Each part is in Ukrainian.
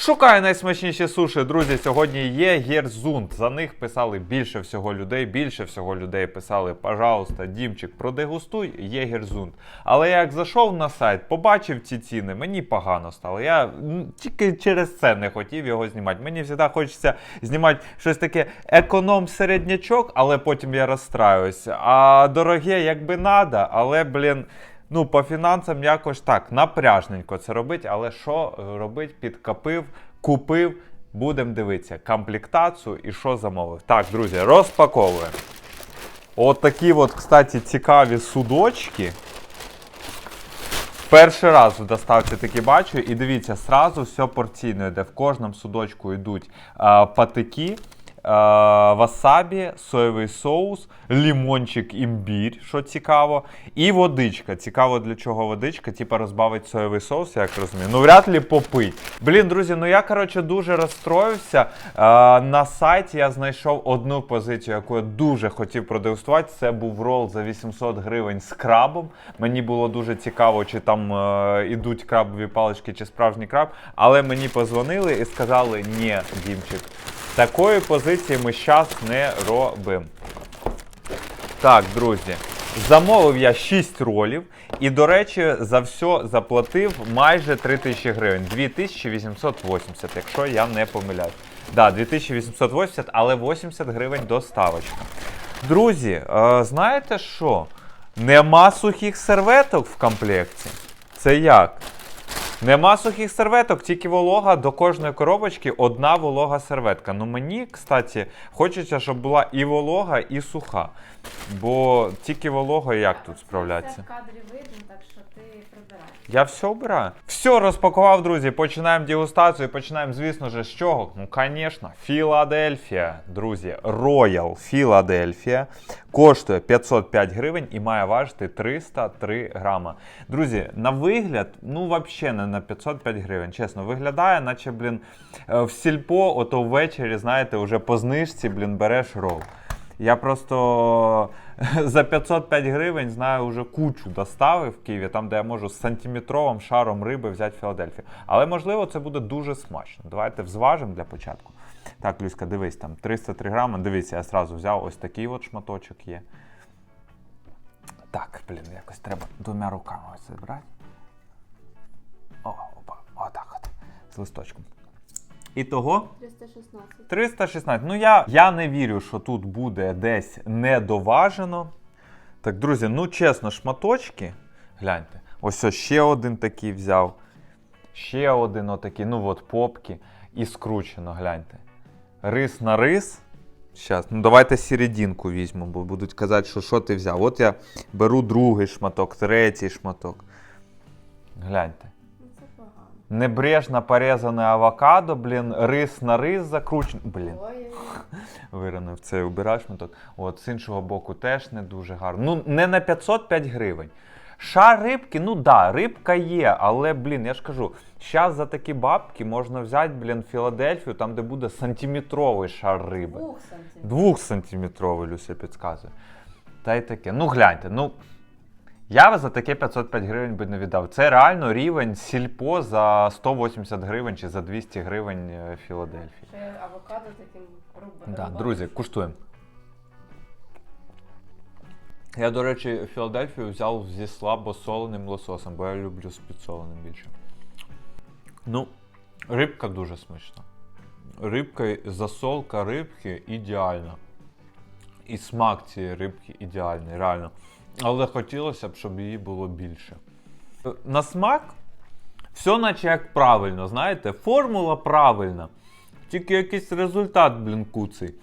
Шукаю найсмачніші суші, друзі. Сьогодні є Герзунд. За них писали більше всього людей. Більше всього людей писали, пожалуйста, Дімчик, продегустуй є Герзунд. Але як зайшов на сайт, побачив ці ціни, мені погано стало. Я тільки через це не хотів його знімати. Мені завжди хочеться знімати щось таке економ-середнячок, але потім я розстраюсь. А дороге, якби надо, але, блін. Ну, по фінансам якось так, напряжненько це робить, але що е, робить? Підкопив, купив. Будемо дивитися комплектацію і що замовив. Так, друзі, розпаковуємо. От такі от, кстати, цікаві судочки. Перший раз в доставці такі бачу, і дивіться, сразу все порційно йде. В кожному судочку йдуть а, патики, васабі, соєвий соус, лімончик, імбір, що цікаво, і водичка. Цікаво, для чого водичка, типа розбавить соєвий соус, як розумію. Ну, вряд ли попить. Блін, друзі, ну я коротше дуже розстроївся. А, на сайті я знайшов одну позицію, яку я дуже хотів продегустувати. Це був рол за 800 гривень з крабом. Мені було дуже цікаво, чи там е, ідуть крабові палички, чи справжній краб. Але мені позвонили і сказали: ні, Дімчик, такої позиції ми зараз не робимо. Так, друзі. Замовив я 6 ролів, і, до речі, за все заплатив майже 3000 гривень. 2880, якщо я не помиляюсь. Да, 2880, але 80 гривень доставочка. Друзі, е, знаєте що? Нема сухих серветок в комплекті. Це як? Нема сухих серветок, тільки волога до кожної коробочки одна волога серветка. Ну мені, кстати, хочеться, щоб була і волога, і суха. Бо тільки волога як тут Це в кадрі видно, так що ти прибирай. Я все обираю. Все розпакував, друзі. Починаємо дегустацію. Починаємо, звісно ж, з чого? Ну, звісно, Філадельфія, друзі. Роял Філадельфія. Коштує 505 гривень і має важити 303 грама. Друзі, на вигляд, ну взагалі не на 505 гривень. Чесно, виглядає, наче, блін, е, в сільпо, ото ввечері, знаєте, вже по знижці, блін, береш рол. Я просто за 505 гривень знаю вже кучу достави в Києві, там де я можу з сантиметровим шаром риби взяти Філадельфію. Але можливо це буде дуже смачно. Давайте взважимо для початку. Так, Люська, дивись, там 303 грами. Дивіться, я одразу взяв ось такий от шматочок є. Так, блін, якось треба двома руками ось брати. О, опа, отак от. З листочком. І того 316. 316. Ну я, я не вірю, що тут буде десь недоважено. Так, друзі, ну чесно, шматочки. Гляньте. Ось ось ще один такий взяв. Ще один отакий, ну от попки. І скручено, гляньте. Рис на рис. Щас, ну давайте серединку візьмемо, бо будуть казати, що що ти взяв. От я беру другий шматок, третій шматок. Гляньте. Небрежно порезане авокадо, блін, рис на рис закручений. Блін, Ой, виранив це шматок. От з іншого боку теж не дуже гарно. Ну, не на 505 гривень. Шар рибки, ну да, рибка є, але, блін, я ж кажу, зараз за такі бабки можна взяти, блін, Філадельфію, там, де буде сантиметровий шар риби. двох. Двохсантиметровий, Люся підказує. Та й таке. Ну гляньте, ну. Я за таке 505 гривень би не віддав. Це реально рівень сільпо за 180 гривень чи за 200 гривень е, Філадельфії. Ще авокадо таким руб- Да, друзі, куштуємо. Я, до речі, Філадельфію взяв зі слабосоленим лососем, бо я люблю з підсоленим більше. Ну, рибка дуже смачна. Рибка, засолка рибки ідеальна. І смак цієї рибки ідеальний, реально. Але хотілося б, щоб її було більше. На смак все наче як правильно, знаєте, формула правильна. Тільки якийсь результат, блін, куций.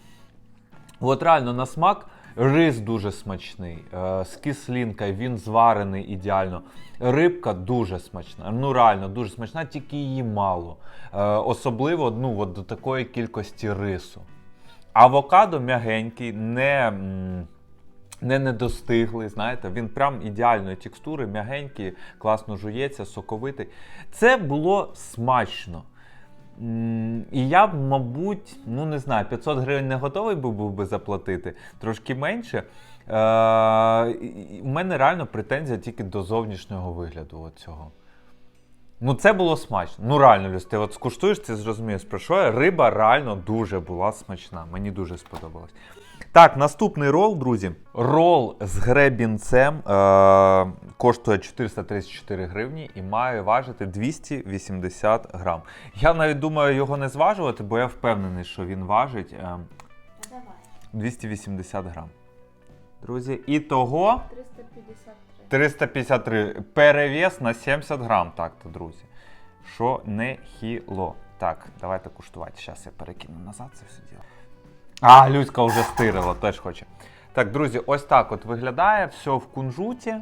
От реально на смак рис дуже смачний, е, з кислинкою, він зварений ідеально. Рибка дуже смачна. Ну реально дуже смачна, тільки її мало. Е, особливо ну, от до такої кількості рису. Авокадо м'ягенький, не. Не недостиглий, знаєте, він прям ідеальної текстури, м'ягенький, класно жується, соковитий. Це було смачно. І я б, мабуть, ну не знаю, 500 гривень не готовий був, був би заплатити, трошки менше. Е, У мене реально претензія тільки до зовнішнього вигляду от цього. Ну, це було смачно. Ну, реально, Люсь, ти от скуштуєш, ти зрозумієш, про що я. Риба реально дуже була смачна. Мені дуже сподобалось. Так, наступний рол, друзі. Рол з гребінцем е- коштує 434 гривні і має важити 280 грам. Я навіть думаю його не зважувати, бо я впевнений, що він важить е- 280 грам. Друзі, і того 353. 353. Перевес на 70 грам, так то, друзі. Що не хіло. Так, давайте куштувати. Зараз я перекину назад це все діло. А, Люська вже стирила, теж хоче. Так, друзі, ось так от виглядає все в кунжуті.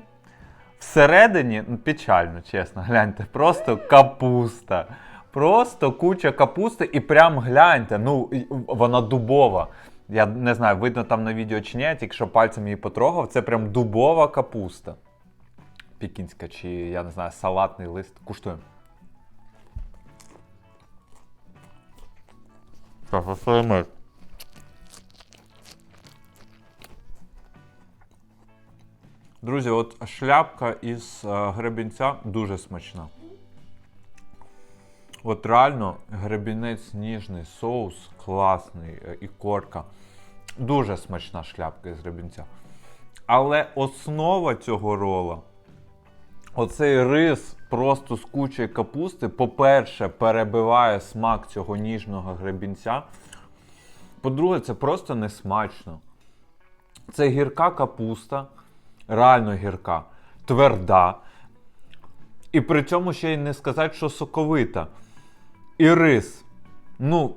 Всередині, ну, печально, чесно, гляньте, просто капуста. Просто куча капусти, і прям гляньте, ну вона дубова. Я не знаю, видно там на відео чи ні, я тільки що пальцем її потрогав. Це прям дубова капуста. Пекінська, чи я не знаю, салатний лист. Куштуємо. Друзі, от шляпка із е, гребінця дуже смачна. От реально гребінець ніжний, соус класний е, і корка. Дуже смачна шляпка із гребінця. Але основа цього рола, оцей рис просто з кучою капусти, по-перше, перебиває смак цього ніжного гребінця. По-друге, це просто не смачно. Це гірка капуста, реально гірка, тверда. І при цьому ще й не сказати, що соковита. І рис. Ну,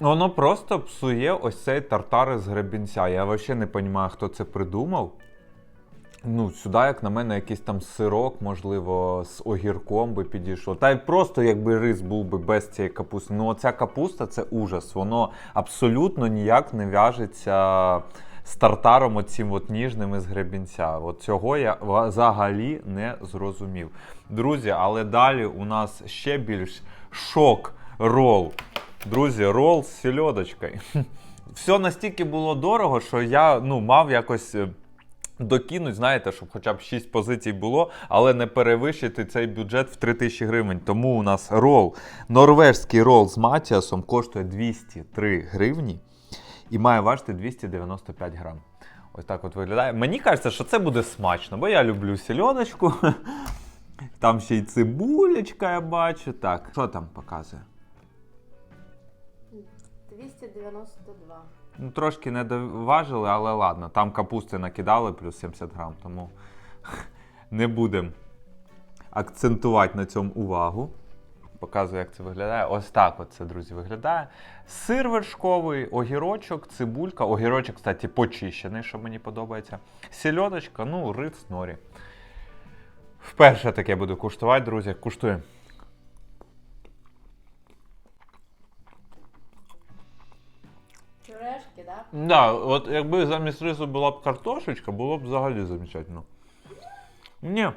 воно просто псує ось цей тартар з гребінця. Я взагалі не розумію, хто це придумав. Ну, сюди, як на мене, якийсь там сирок, можливо, з огірком би підійшло. Та й просто якби рис був би без цієї капусти. Ну, оця капуста це ужас. Воно абсолютно ніяк не в'яжеться з тартаром оцім от ніжним із гребінця. От цього я взагалі не зрозумів. Друзі, але далі у нас ще більш шок рол. Друзі, рол з сільодочкою. Все настільки було дорого, що я ну, мав якось. е, Докинуть, знаєте, щоб хоча б 6 позицій було, але не перевищити цей бюджет в 3000 гривень. Тому у нас рол, норвежський рол з матіасом коштує 203 гривні і має важити 295 грам. Ось так от виглядає. Мені кажеться, що це буде смачно, бо я люблю сільодочку. Там ще й цибулечка, я бачу. Так, що там показує? 292. Ну, трошки не доважили, але ладно. Там капусти накидали плюс 70 грам, тому не будемо акцентувати на цьому увагу. Показую, як це виглядає. Ось так от це, друзі, виглядає. Сир вершковий, огірочок, цибулька. Огірочок, кстати, почищений, що мені подобається. Сільодочка, ну, рис, норі. Вперше таке буду куштувати, друзі. Куштуємо. Пюрешки, да? Да, от якби замість рису була б картошечка, було б взагалі замечательно. Ні.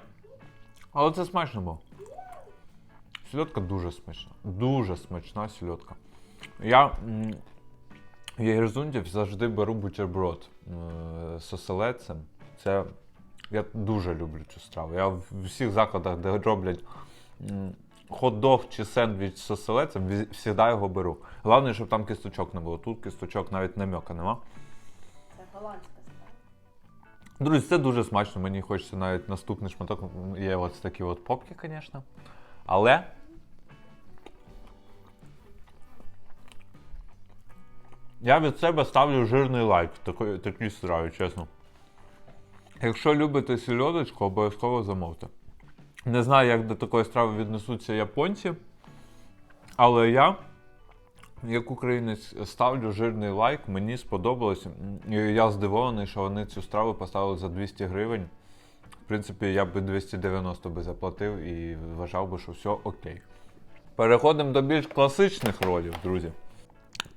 Але це смачно було. Сільотка дуже смачна. Дуже смачна сільотка. Я в Єгерзунді завжди беру бутерброд е, з оселедцем. Це я дуже люблю цю страву. Я в всіх закладах, де роблять хот-дог чи сендвіч з оселедцем, завжди його беру. Головне, щоб там кісточок не було. Тут кісточок навіть намека нема. Це голландська страва. Друзі, це дуже смачно. Мені хочеться навіть наступний шматок. Є ось такі от попки, звісно. Але. Я від себе ставлю жирний лайк такої, такій страві, чесно. Якщо любите сільодочку, обов'язково замовте. Не знаю, як до такої страви віднесуться японці, але я, як українець, ставлю жирний лайк, мені сподобалось. Я здивований, що вони цю страву поставили за 200 гривень. В принципі, я би 290 би заплатив і вважав би, що все окей. Переходимо до більш класичних ролів, друзі.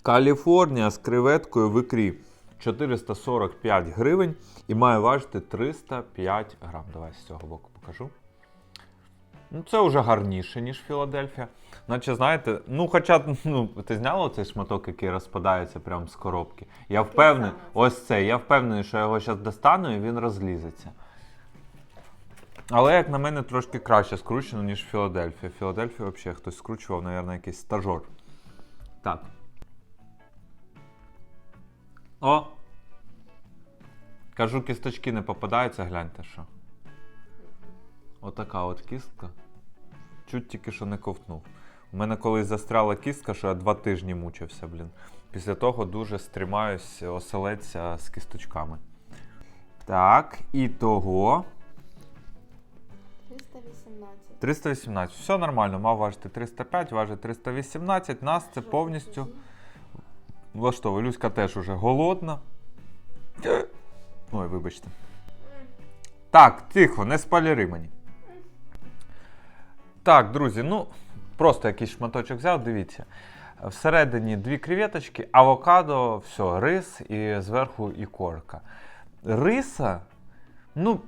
Каліфорнія з креветкою в ікрі 445 гривень і має важити 305 грам. Давай з цього боку покажу. Ну, це вже гарніше, ніж Філадельфія. Наче, знаєте, ну хоча ну, ти зняла цей шматок, який розпадається прямо з коробки. Я впевнений, ось це, я впевнений, що я його зараз достану і він розлізеться. Але, як на мене, трошки краще скручено, ніж Філадельфія. Філадельфія взагалі хтось скручував, мабуть, якийсь стажор. Так. О! Кажу, кісточки не попадаються, гляньте що. Отака от кістка. Чуть тільки що не ковтнув. У мене колись застряла кістка, що я два тижні мучився, блін. Після того дуже стримаюсь оселедця з кісточками. Так, і того. 318. 318. Все нормально, мав важити 305, важить 318. Нас це повністю влаштовує. Люська теж уже голодна. Ой, вибачте. Так, тихо, не спаліри мені. Так, друзі, ну просто якийсь шматочок взяв, дивіться. Всередині дві креветочки, авокадо, все, рис і зверху ікорка. Риса, ну,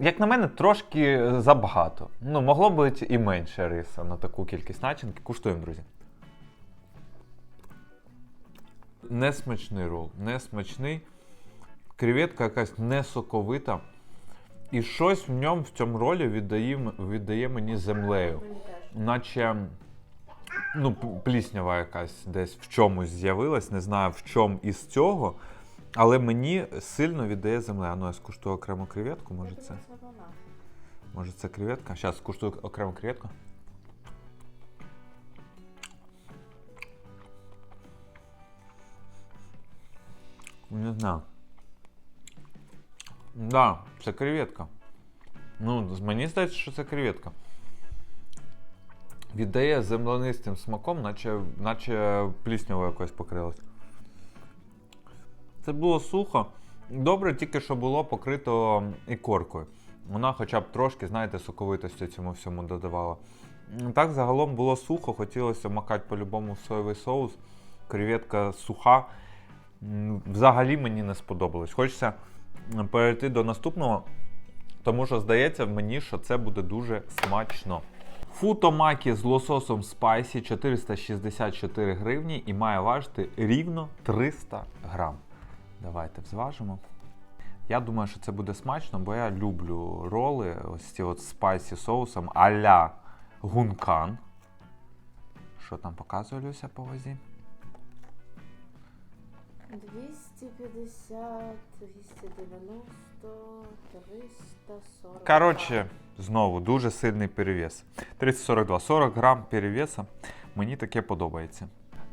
як на мене, трошки забагато. Ну, могло бути і менше риса на таку кількість начинки. Куштуємо, друзі. Несмачний рол, несмачний. Креветка якась не соковита. І щось в ньому в цьому ролі віддає, віддає мені землею. Наче ну, пліснява якась десь в чомусь з'явилась, не знаю в чому із цього. Але мені сильно віддає землею. Ну, я скуштую окрему креветку, може це. Може це креветка? Зараз скуштую окрему креветку. Не знаю. Да, це креветка. Ну, мені здається, що це креветка. Віддає землянистим смаком, наче, наче пліснявою якось покрилось. Це було сухо. Добре, тільки що було покрито ікоркою. Вона хоча б трошки, знаєте, соковитості цьому всьому додавала. Так, загалом було сухо, хотілося макати по-любому соєвий соус. Креветка суха. Взагалі мені не сподобалось. Хочеться перейти до наступного, тому що здається мені, що це буде дуже смачно. Футомакі з лососом спайсі 464 гривні і має важити рівно 300 грам. Давайте взважимо. Я думаю, що це буде смачно, бо я люблю роли, ось ці от спайсі соусом а-ля гункан. Що там показує Люся по вазі? 250, 290, 340. Коротше, знову дуже сильний перевес. 342, 40 грам перевеса. Мені таке подобається.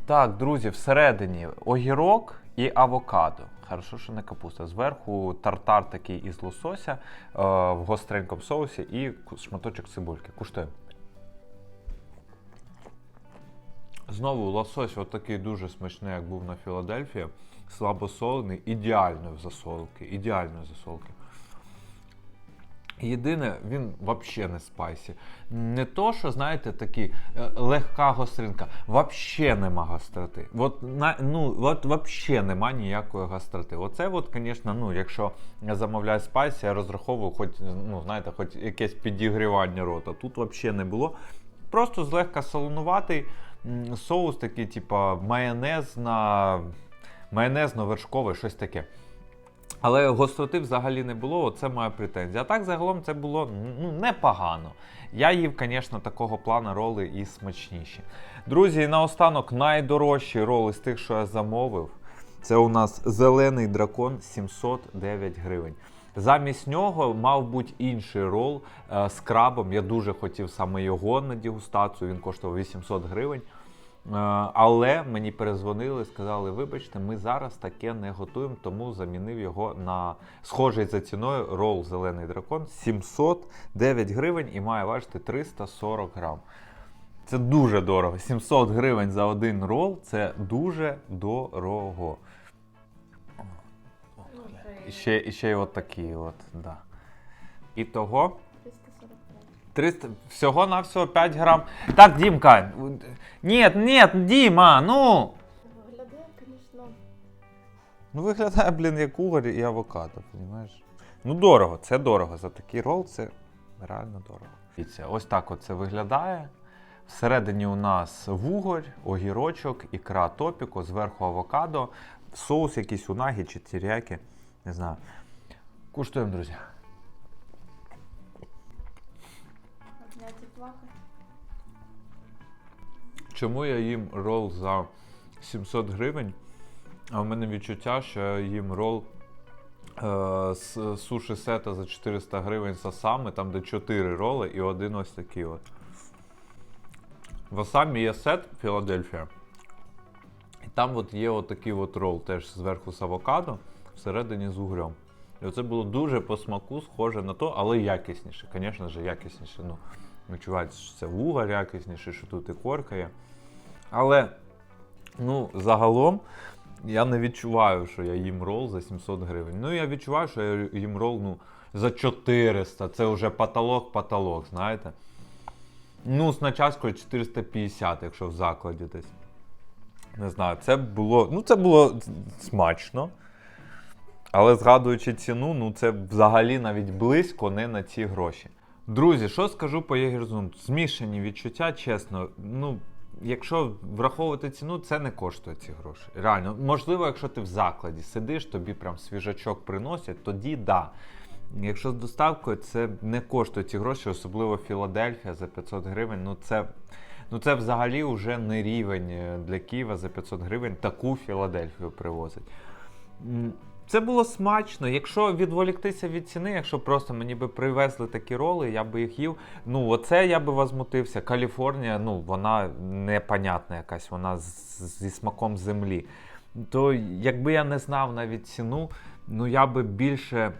Так, друзі, всередині огірок і авокадо. Хорошо, що не капуста. Зверху тартар такий із лосося е, в гостренькому соусі і шматочок цибульки. Куштуємо. Знову лосось отакий дуже смачний, як був на Філадельфії. Слабосолений, ідеальної засолки. Ідеальної засолки. Єдине, він взагалі не спайсі. Не то, що, знаєте, такі е, легка гостринка. Взагалі нема гостроти. От, ну, от взагалі нема ніякої гостроти. Оце, от, звісно, ну, якщо я замовляю спайсі, я розраховую хоч, ну, знаєте, хоч якесь підігрівання рота. Тут взагалі не було. Просто злегка солонуватий соус, такий, типа майонез на майонезно-вершковий, щось таке. Але гостроти взагалі не було, оце моя претензія. А так загалом це було ну, непогано. Я їв, звісно, такого плану роли і смачніші. Друзі, наостанок найдорожчі роли з тих, що я замовив. Це у нас зелений дракон 709 гривень. Замість нього мав бути інший рол е, з крабом. Я дуже хотів саме його на дегустацію. Він коштував 800 гривень. Е, Але мені перезвонили, сказали: вибачте, ми зараз таке не готуємо, тому замінив його на схожий за ціною рол Зелений дракон 709 гривень і має важити 340 грам. Це дуже дорого. 700 гривень за один рол це дуже дорого. Ну, І ще, і ще й от такі, от, да. І того 345. 300, всього на всього 5 грам. Так, Дімка. Ні, ні, Діма, ну. Виглядає, звісно, Ну, виглядає, блін, як угор і авокадо, розумієш? Ну, дорого, це дорого. За такий рол це реально дорого. Дивіться, ось так це виглядає. Всередині у нас вугорь, огірочок, ікра топіко, зверху авокадо, соус якийсь унагі чи тіряки. Не знаю. Куштуємо, друзі. Чому я їм рол за 700 гривень? А в мене відчуття, що я їм рол е, з суші сета за 400 гривень сасами, там де 4 роли і один ось такий от. В Осамі є сет Філадельфія. І там от є от такий от рол, теж зверху з авокадо, всередині з угрем. І оце було дуже по смаку, схоже на то, але якісніше. Звісно ж, якісніше. Ну, відчувається, що це вугар якісніше, що тут і корка є. Але, ну, загалом, я не відчуваю, що я їм рол за 700 гривень. Ну, я відчуваю, що я їм рол ну, за 400. Це вже потолок-потолок, знаєте. Ну, з начаскою 450, якщо в закладі десь. Не знаю, це було. Ну, це було смачно. Але згадуючи ціну, ну це взагалі навіть близько не на ці гроші. Друзі, що скажу по Єгерзум? Змішані відчуття, чесно. Ну, якщо враховувати ціну, це не коштує ці гроші. Реально, можливо, якщо ти в закладі сидиш, тобі прям свіжачок приносять, тоді да. Якщо з доставкою, це не коштує ці гроші, особливо Філадельфія за 500 гривень. Ну це, ну це взагалі вже не рівень е, для Києва за 500 гривень таку Філадельфію привозить. Це було смачно. Якщо відволіктися від ціни, якщо просто мені би привезли такі роли, я би їх їв. Ну, оце я би возмутився. Каліфорнія, ну вона непонятна якась, вона зі смаком землі. То якби я не знав навіть ціну, ну я би більше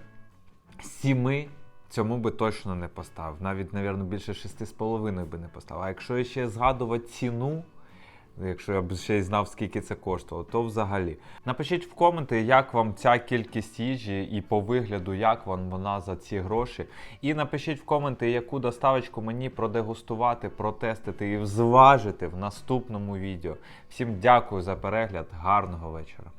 сіми цьому би точно не поставив. Навіть, мабуть, більше 6,5 би не поставив. А якщо ще згадувати ціну, якщо я б ще й знав, скільки це коштувало, то взагалі. Напишіть в коменти, як вам ця кількість їжі і по вигляду, як вам вона за ці гроші. І напишіть в коменти, яку доставочку мені продегустувати, протестити і зважити в наступному відео. Всім дякую за перегляд, гарного вечора.